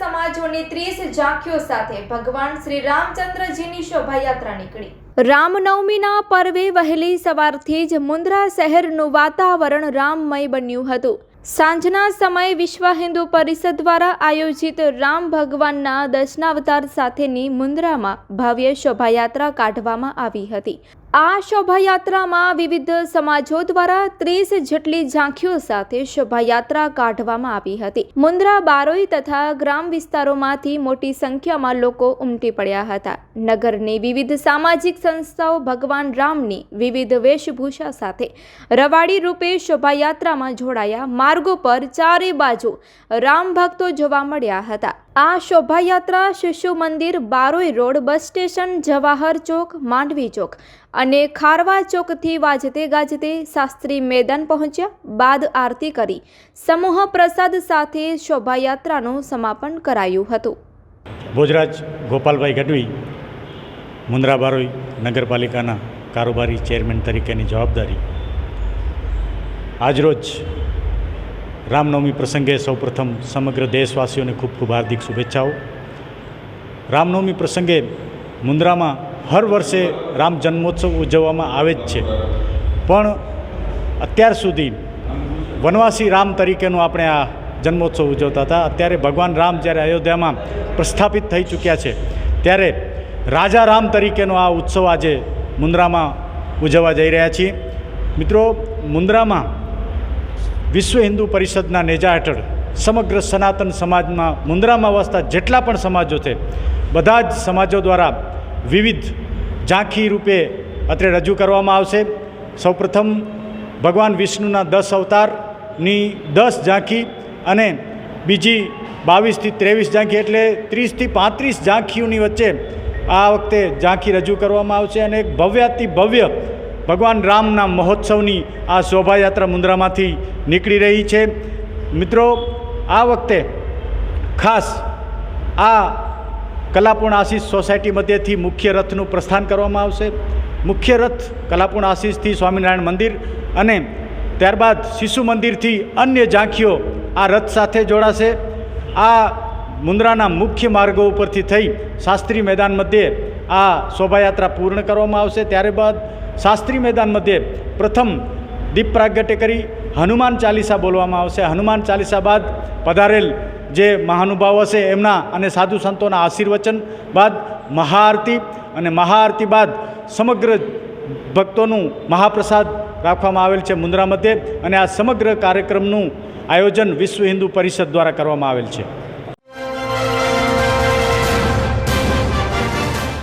જેટલી ત્રીસ ઝાંખીઓ સાથે ભગવાન શ્રી રામચંદ્રજીની શોભાયાત્રા નીકળી. રામનવમીના પર્વે વહેલી સવારથી જ મુન્દ્રા શહેરનું વાતાવરણ રામમય બન્યું હતું. સાંજના સમયે વિશ્વ હિન્દુ પરિષદ દ્વારા આયોજિત રામ ભગવાનના દર્શનાવતાર સાથેની મુન્દ્રામાં ભવ્ય શોભાયાત્રા કાઢવામાં આવી હતી. આ શોભાયાત્રામાં વિવિધ સમાજો દ્વારા ત્રીસ જેટલી ઝાંખીઓ સાથે શોભાયાત્રા કાઢવામાં આવી હતી. મુન્દ્રા, બારોઈ તથા ગ્રામ વિસ્તારોમાંથી મોટી સંખ્યામાં લોકો ઉમટી પડ્યા હતા. નગરની વિવિધ સામાજિક સંસ્થાઓ ભગવાન રામની વિવિધ વેશભૂષા સાથે રવાડી રૂપે શોભાયાત્રામાં જોડાયા. માર્ગો પર ચારે બાજુ રામ ભક્તો જોવા મળ્યા હતા. આ શોભાયાત્રા શિશુ મંદિર Baroi road bus station, Jawahar ચોક, માંડવી ચોક અને ખારવા ચોકથી વાજતે ગાજતે શાસ્ત્રી મેદાન પહોંચ્યા, બાદ આરતી કરી. સમૂહ પ્રસાદ સાથે શોભાયાત્રાનું સમાપન કરાયું હતું. ભોજરાજ ગોપાલભાઈ ગઢવી, મુન્દ્રા બારોઈ નગરપાલિકાના કારોબારી ચેરમેન તરીકેની જવાબદારી. આજરોજ રામનવમી પ્રસંગે સૌપ્રથમ સમગ્ર દેશવાસીઓને ખૂબ ખૂબ હાર્દિક શુભેચ્છાઓ. રામનવમી પ્રસંગે મુન્દ્રામાં હર વર્ષે રામ જન્મોત્સવ ઉજવવામાં આવે જ છે. પણ અત્યાર સુધી વનવાસી રામ તરીકેનું આપણે આ જન્મોત્સવ ઉજવતા હતા. અત્યારે ભગવાન રામ જ્યારે અયોધ્યામાં પ્રસ્થાપિત થઈ ચૂક્યા છે, ત્યારે રાજા રામ તરીકેનો આ ઉત્સવ આજે મુન્દ્રામાં ઉજવવા જઈ રહ્યા છીએ. મિત્રો, મુન્દ્રામાં વિશ્વ હિન્દુ પરિષદના નેજા હેઠળ સમગ્ર સનાતન સમાજમાં મુન્દ્રામાં વસતા જેટલા પણ સમાજો છે, બધા જ સમાજો દ્વારા વિવિધ ઝાંખી રૂપે અત્રે રજૂ કરવામાં આવશે. સૌપ્રથમ ભગવાન વિષ્ણુના દસ અવતારની દસ ઝાંખી અને બીજી બાવીસથી ત્રેવીસ ઝાંખી એટલે ત્રીસથી પાંત્રીસ ઝાંખીઓની વચ્ચે આ વખતે ઝાંખી રજૂ કરવામાં આવશે અને એક ભવ્યાતિ ભવ્ય ભગવાન રામના મહોત્સવની આ શોભાયાત્રા મુન્દ્રામાંથી નીકળી રહી છે. મિત્રો, આ વખતે ખાસ આ કલાપૂર્ણ આશીષ સોસાયટી મધ્યથી મુખ્ય રથનું પ્રસ્થાન કરવામાં આવશે. મુખ્ય રથ કલાપૂર્ણ આશીષથી સ્વામિનારાયણ મંદિર અને ત્યારબાદ શિશુ મંદિરથી અન્ય ઝાંખીઓ આ રથ સાથે જોડાશે. આ મુન્દ્રાના મુખ્ય માર્ગો ઉપરથી થઈ શાસ્ત્રી મેદાન મધ્યે આ શોભાયાત્રા પૂર્ણ કરવામાં આવશે. ત્યારબાદ શાસ્ત્રી મેદાન મધ્યે પ્રથમ દીપ પ્રાગટ્ય કરી હનુમાન ચાલીસા બોલવામાં આવશે. હનુમાન ચાલીસા બાદ પધારેલ જે મહાનુભાવ હશે, એમના અને સાધુ સંતોના આશીર્વચન બાદ મહાઆરતી અને મહાઆરતી બાદ સમગ્ર ભક્તોનું મહાપ્રસાદ રાખવામાં આવેલ છે મુન્દ્રા મધ્યે અને આ સમગ્ર કાર્યક્રમનું આયોજન વિશ્વ હિન્દુ પરિષદ દ્વારા કરવામાં આવેલ છે.